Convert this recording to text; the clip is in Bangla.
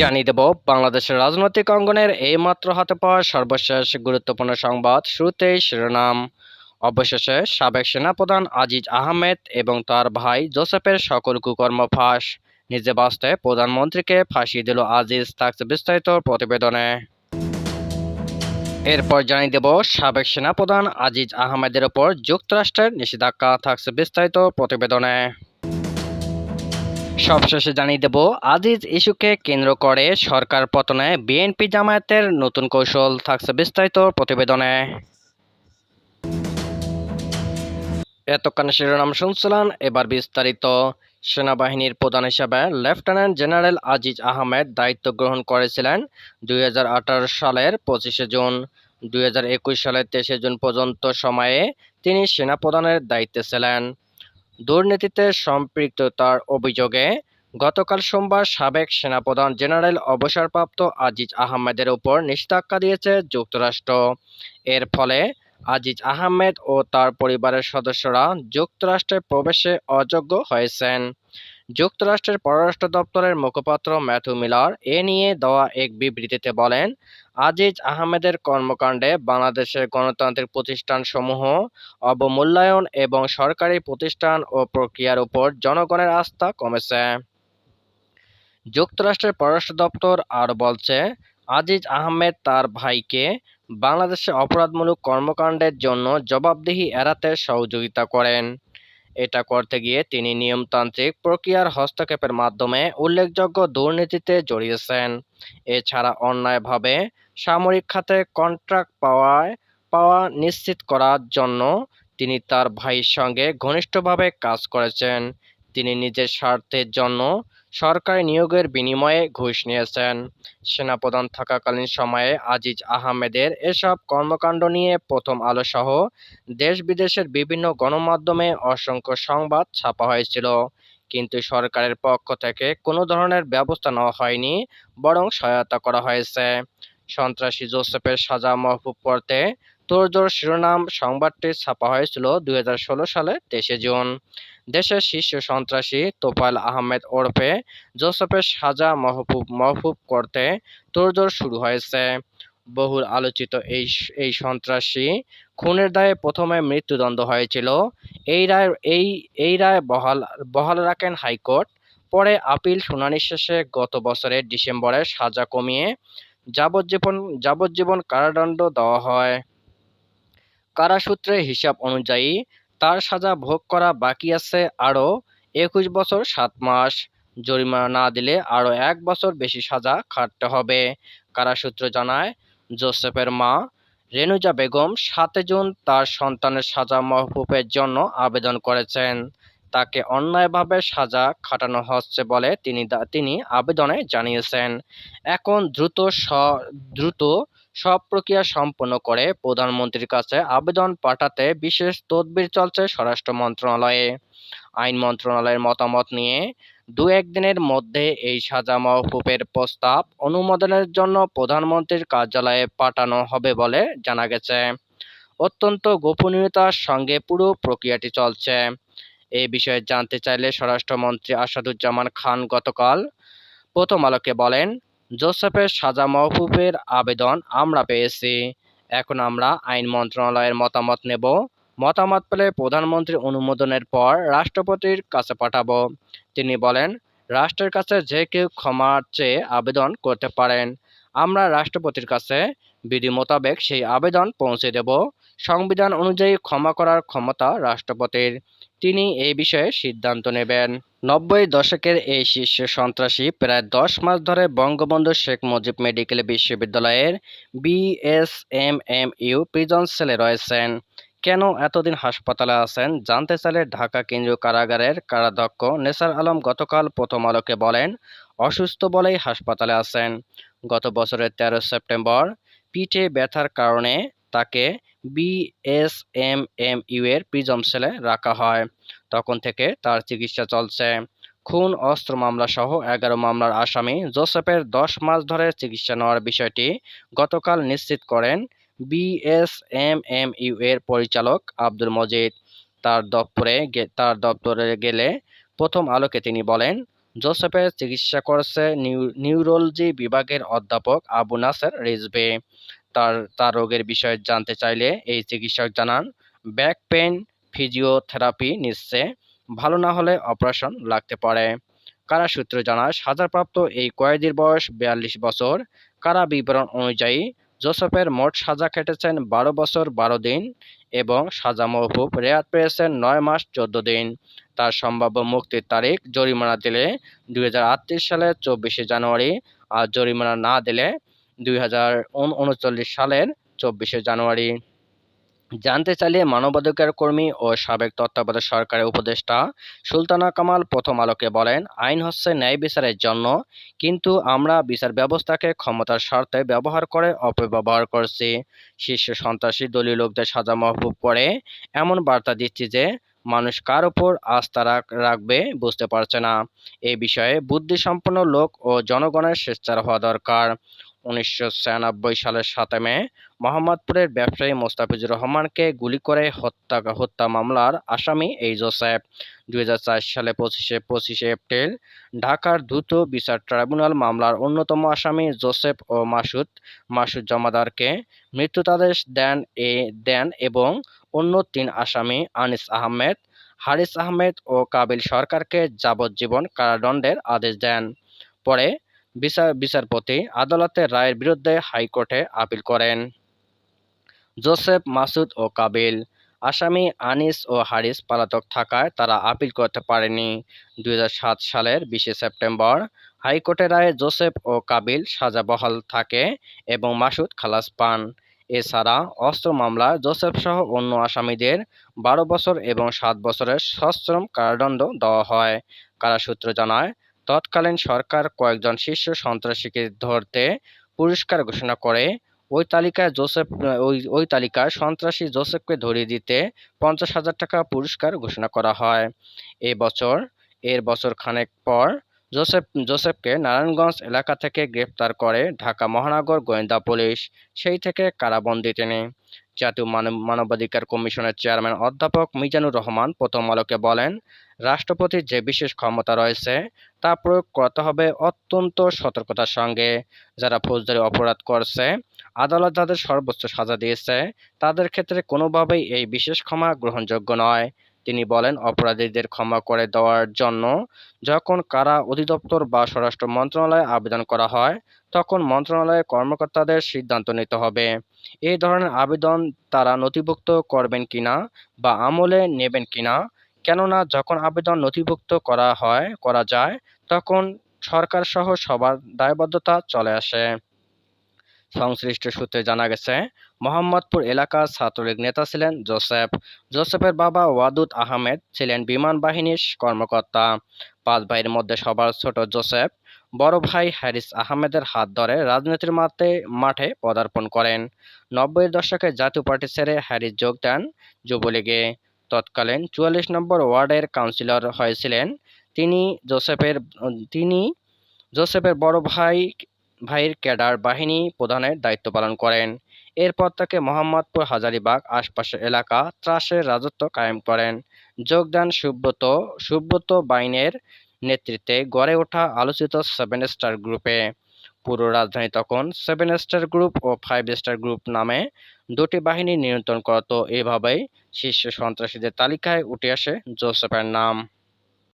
জানিয়ে দেব, বাংলাদেশের রাজনৈতিক অঙ্গনের এইমাত্র হাতে পাওয়া সর্বশেষ গুরুত্বপূর্ণ সংবাদ শুরুতেই শিরোনাম। অবশেষে সাবেক সেনাপ্রধান আজিজ আহমেদ এবং তার ভাই জোসেফের সকল কুকর্ম ফাঁস। নিজে বাঁচতে প্রধানমন্ত্রীকে ফাঁসিয়ে দিল আজিজ থাকছে বিস্তারিত প্রতিবেদনে। এরপর জানিয়ে দেব, সাবেক সেনাপ্রধান আজিজ আহমেদের ওপর যুক্তরাষ্ট্রের নিষেধাজ্ঞা থাকছে বিস্তারিত প্রতিবেদনে। সবশেষে জানিয়ে দেব, আজিজ ইস্যুকে কেন্দ্র করে সরকার পতনে বিএনপি জামায়াতের নতুন কৌশল থাকছে বিস্তারিত প্রতিবেদনে। এতক্ষণ শিরোনাম শুনছিলেন, এবার বিস্তারিত। সেনাবাহিনীর প্রধান হিসেবে লেফটেন্যান্ট জেনারেল আজিজ আহমেদ দায়িত্ব গ্রহণ করেছিলেন দুই হাজার আঠারো সালের পঁচিশে জুন। দুই হাজার একুশ সালের তেইশে জুন পর্যন্ত সময়ে তিনি সেনাপ্রধানের দায়িত্বে ছিলেন। দুর্নীতিতে সম্পৃক্ততার অভিযোগে গতকাল সোমবার সাবেক সেনাপ্রধান জেনারেল অবসরপ্রাপ্ত আজিজ আহমেদের উপর নিষেধাজ্ঞা দিয়েছে যুক্তরাষ্ট্র। এর ফলে আজিজ আহমেদ ও তার পরিবারের সদস্যরা যুক্তরাষ্ট্রে প্রবেশে অযোগ্য হয়েছেন। যুক্তরাষ্ট্রের পররাষ্ট্র দপ্তরের মুখপাত্র ম্যাথু মিলার এ নিয়ে দেওয়া এক বিবৃতিতে বলেন, আজিজ আহমেদের কর্মকাণ্ডে বাংলাদেশের গণতান্ত্রিক প্রতিষ্ঠানসমূহ অবমূল্যায়ন এবং সরকারি প্রতিষ্ঠান ও প্রক্রিয়ার উপর জনগণের আস্থা কমেছে। যুক্তরাষ্ট্রের পররাষ্ট্র দপ্তর আরও বলছে, আজিজ আহমেদ তার ভাইকে বাংলাদেশে অপরাধমূলক কর্মকাণ্ডের জন্য জবাবদিহি এড়াতে সহযোগিতা করেন। এটা করতে গিয়ে তিনি নিয়মতান্ত্রিক প্রক্রিয়ার হস্তক্ষেপের মাধ্যমে উল্লেখযোগ্য দুর্নীতিতে জড়িয়েছেন। এছাড়া অন্যায়ভাবে সামরিক খাতে কন্ট্রাক্ট পাওয়ায়, পাওয়া নিশ্চিত করার জন্য তিনি তার ভাইয়ের সঙ্গে ঘনিষ্ঠভাবে কাজ করেছেন। তিনি নিজের স্বার্থের জন্য সরকারি নিয়োগের বিনিময়ে ঘুষ নিয়েছেন। সেনাপ্রধান থাকাকালীন সময়ে আজিজ আহমেদের এসব কর্মকাণ্ড নিয়ে প্রথম আলো সহ দেশ বিদেশের বিভিন্ন গণমাধ্যমে অসংখ্য সংবাদ ছাপা হয়েছিল। কিন্তু সরকারের পক্ষ থেকে কোনো ধরনের ব্যবস্থা নেওয়া হয়নি, বরং সহায়তা করা হয়েছে। সন্ত্রাসী জোসেফের সাজা মহফুব করতে তোড়জোড় শিরোনাম সংবাদটি ছাপা হয়েছিল দুই সালে তেইশে জুন। দেশের শীর্ষ সন্ত্রাসী তোফায়েল আহমেদ ওরফে জোসেফের সাজা মহফুব মহফুব করতে তোড়জোড় শুরু হয়েছে। বহুল আলোচিত এই এই সন্ত্রাসী খুনের দায়ে প্রথমে মৃত্যুদণ্ড হয়েছিল। এই রায়, এই এই রায় বহাল বহাল রাখেন হাইকোর্ট। পরে আপিল শুনানি শেষে গত বছরের ডিসেম্বরে সাজা কমিয়ে যাবজ্জীবন যাবজ্জীবন কারাদণ্ড দেওয়া হয়। কারাসূত্রের হিসাব অনুযায়ী তার সাজা ভোগ করা বাকি আছে আরও একুশ বছর সাত মাস। জরিমানা না দিলে আরও এক বছর বেশি সাজা খাটতে হবে। কারাসূত্র জানায়, জোসেফের মা রেনুজা বেগম সাত জুন তার সন্তানের সাজা মহফুফের জন্য আবেদন করেছেন। তাকে অন্যায়ভাবে সাজা খাটানো হচ্ছে বলে তিনি তিনি আবেদনে জানিয়েছেন। এখন দ্রুত স দ্রুত সব প্রক্রিয়া সম্পন্ন করে প্রধানমন্ত্রীর কাছে আবেদন পাঠাতে বিশেষ তদবির চলছে স্বরাষ্ট্র মন্ত্রণালয়ে। আইন মন্ত্রণালয়ের মতামত নিয়ে দু একদিনের মধ্যে এই সাজা মহকুবের প্রস্তাব অনুমোদনের জন্য প্রধানমন্ত্রীর কার্যালয়ে পাঠানো হবে বলে জানা গেছে। অত্যন্ত গোপনীয়তার সঙ্গে পুরো প্রক্রিয়াটি চলছে। এ বিষয়ে জানতে চাইলে স্বরাষ্ট্রমন্ত্রী আসাদুজ্জামান খান গতকাল প্রথম আলোকে বলেন, জোসেফের সাজা মহবুবের আবেদন আমরা পেয়েছি। এখন আমরা আইন মন্ত্রণালয়ের মতামত নেব। মতামত পেলে প্রধানমন্ত্রীর অনুমোদনের পর রাষ্ট্রপতির কাছে পাঠাবো। তিনি বলেন, রাষ্ট্রের কাছে যে কেউ ক্ষমার চেয়ে আবেদন করতে পারেন। আমরা রাষ্ট্রপতির কাছে বিধি মোতাবেক সেই আবেদন পৌঁছে দেব। সংবিধান অনুযায়ী ক্ষমা করার ক্ষমতা রাষ্ট্রপতির। তিনি এই বিষয়ে সিদ্ধান্ত নেবেন। নব্বই দশকের এই শীর্ষ সন্ত্রাসী প্রায় দশ মাস ধরে বঙ্গবন্ধু শেখ মুজিব মেডিকেল বিশ্ববিদ্যালয়ের বিএসএমএমইউ প্রিজন সেলে রয়েছেন। কেন এতদিন হাসপাতালে আছেন জানতে চাইলে ঢাকা কেন্দ্রীয় কারাগারের কারাধ্যক্ষ নেসার আলম গতকাল প্রথম আলোকে বলেন, অসুস্থ বলেই হাসপাতালে আছেন। গত বছরের তেরো সেপ্টেম্বর পিঠে ব্যথার কারণে তাকে বিএসএমএমইউ এর প্রিজম সেলে রাখা হয়। তখন থেকে তার চিকিৎসা চলছে। খুন, অস্ত্র মামলা সহ এগারো মামলার আসামি জোসেফের দশ মাস ধরে চিকিৎসা নেওয়ার বিষয়টি গতকাল নিশ্চিত করেন বিএসএমএমইউ এর পরিচালক আব্দুল মজিদ। তার দপ্তরে তার দপ্তরে গেলে প্রথম আলোকে তিনি বলেন, জোসেফের চিকিৎসা করেছে নিউ- নিউরোলজি বিভাগের অধ্যাপক আবু নাসের রিজভী। তার তার রোগের বিষয়ে জানতে চাইলে এই চিকিৎসক জানান, ব্যাক পেন ফিজিওথেরাপি নিচ্ছে, ভালো না হলে অপারেশন লাগতে পারে। কারা সূত্র জানায় সাজাপ্রাপ্ত এই কয়েদির বয়স বিয়াল্লিশ বছর। কারা বিবরণ অনুযায়ী, জোসেফের মোট সাজা কেটেছেন বারো বছর বারো দিন এবং সাজা মহবুব রেয়াত পেয়েছেন নয় মাস চোদ্দ দিন। তার সম্ভাব্য মুক্তির তারিখ জরিমানা দিলে দু হাজার আটত্রিশ সালের চব্বিশে জানুয়ারি। আর জরিমানা না দিলে দুই হাজার উনচল্লিশ সালের চব্বিশে জানুয়ারি। জানতে চাইলে মানবাধিকার কর্মী ও সাবেক তত্ত্বাবধায়ক সরকারের উপদেষ্টা সুলতানা কামাল প্রথম আলোকে বলেন, আইন হচ্ছে ন্যায় বিচারের জন্য, কিন্তু আমরা বিচার ব্যবস্থাকে ক্ষমতার স্বার্থে ব্যবহার করে অপব্যবহার করছি। শীর্ষ সন্ত্রাসী দলীয় লোকদের সাজা মহবুব করে এমন বার্তা দিচ্ছি যে, মানুষ কার উপর আস্থা রাখ- রাখবে বুঝতে পারছে না। এ বিষয়ে বুদ্ধিসম্পন্ন লোক ও জনগণের স্বেচ্ছার হওয়া দরকার। উনিশশো ছিয়ানব্বই সালের সাতে মে মোহাম্মদপুরের ব্যবসায়ী মোস্তাফিজুর রহমানকে গুলি করে হত্যা হত্যা মামলার আসামি এই জোসেফ দু হাজার চার সালে পঁচিশে পঁচিশে এপ্রিল ঢাকার দ্রুত বিচার ট্রাইব্যুনাল মামলার অন্যতম আসামি জোসেফ ও মাসুদ মাসুদ জমাদারকে মৃত্যুতাদেশ দেন এ, দেন এবং অন্য তিন আসামি আনিস আহমেদ, হারিস আহমেদ ও কাবিল সরকারকে যাবজ্জীবন কারাদণ্ডের আদেশ দেন। পরে বিচার বিচারপতি আদালতের রায়ের বিরুদ্ধে হাইকোর্টে আপিল করেন। জোসেফ মাসুদ ও কাবিল, আসামি আনিস ও হারিস পলাতক থাকায় তারা আপিল করতে পারেনি। দুই হাজার সাত সালের বিশে সেপ্টেম্বর হাইকোর্টের রায়ে জোসেফ ও কাবিল সাজা বহাল থাকে এবং মাসুদ খালাস পান। এছাড়া অস্ত্র মামলায় জোসেফ সহ অন্য আসামিদের বারো বছর এবং সাত বছরের সশ্রম কারাদণ্ড দেওয়া হয়। কারা সূত্র জানায় তৎকালীন সরকার কয়েকজন শীর্ষ সন্ত্রাসীকে ধরতে পুরস্কার ঘোষণা করে। ওই তালিকায় জোসেফ, ওই ওই তালিকায় সন্ত্রাসী জোসেফকে ধরিয়ে দিতে পঞ্চাশ হাজার টাকা পুরস্কার ঘোষণা করা হয়। এই বছর, এর বছর খানেক পর জোসেফ, জোসেফকে নারায়ণগঞ্জ এলাকা থেকে গ্রেপ্তার করে ঢাকা মহানগর গোয়েন্দা পুলিশ। সেই থেকে কারাবন্দি তিনি। জাতীয় মানব, মানবাধিকার কমিশনের চেয়ারম্যান অধ্যাপক মিজানুর রহমান প্রথম আলোকে বলেন রাষ্ট্রপতির যে বিশেষ ক্ষমতা রয়েছে, তা প্রয়োগ করতে হবে অত্যন্ত সতর্কতার সঙ্গে। যারা ফৌজদারি অপরাধ করছে, আদালত যাদের সর্বোচ্চ সাজা দিয়েছে। তাদের ক্ষেত্রে কোনোভাবেই এই বিশেষ ক্ষমা গ্রহণযোগ্য নয়। তিনি বলেন, অপরাধীদের ক্ষমা করে দেওয়ার জন্য যখন কারা অধিদপ্তর বা স্বরাষ্ট্র মন্ত্রণালয়ে আবেদন করা হয়, তখন মন্ত্রণালয়ের কর্মকর্তাদের সিদ্ধান্ত নিতে হবে। এই ধরনের আবেদন তারা নথিভুক্ত করবেন কিনা বা আমলে নেবেন কিনা কেননা যখন আবেদন নথিভুক্ত করা হয়, করা যায়, তখন সরকার সহ সবার দায়বদ্ধতা চলে আসে। সংশ্লিষ্ট সূত্রে জানা গেছে, মোহাম্মদপুর এলাকার ছাত্রলীগ নেতা ছিলেন জোসেফ। জোসেফের বাবা ওয়াদুদ আহমেদ ছিলেন বিমান বাহিনীর কর্মকর্তা। পাঁচ ভাইয়ের মধ্যে সবার ছোট জোসেফ, বড় ভাই হ্যারিস আহমেদের হাত ধরে রাজনীতির মাঠে মাঠে পদার্পণ করেন। নব্বইয়ের দশকে জাতীয় পার্টি ছেড়ে হ্যারিস যোগ দেন যুবলীগে। তৎকালীন চুয়াল্লিশ নম্বর ওয়ার্ডের কাউন্সিলর হয়েছিলেন। তিনি জোসেফের তিনি জোসেফের বড় ভাই, ভাইয়ের ক্যাডার বাহিনী প্রধানের দায়িত্ব পালন করেন। এরপর তাকে মোহাম্মদপুর হাজারীবাগ আশপাশের এলাকা ত্রাসের রাজত্ব কায়েম করেন। যোগদান সুব্রত সুব্রত বাইনের নেতৃত্বে গড়ে ওঠা আলোচিত সেভেন স্টার গ্রুপে। পুরো রাজধানী তখন সেভেন স্টার গ্রুপ ও ফাইভ স্টার গ্রুপ নামে দুটি বাহিনী নিয়ন্ত্রণ করত এভাবেই শীর্ষ সন্ত্রাসীদের তালিকায় উঠে আসে জোসেফের নাম।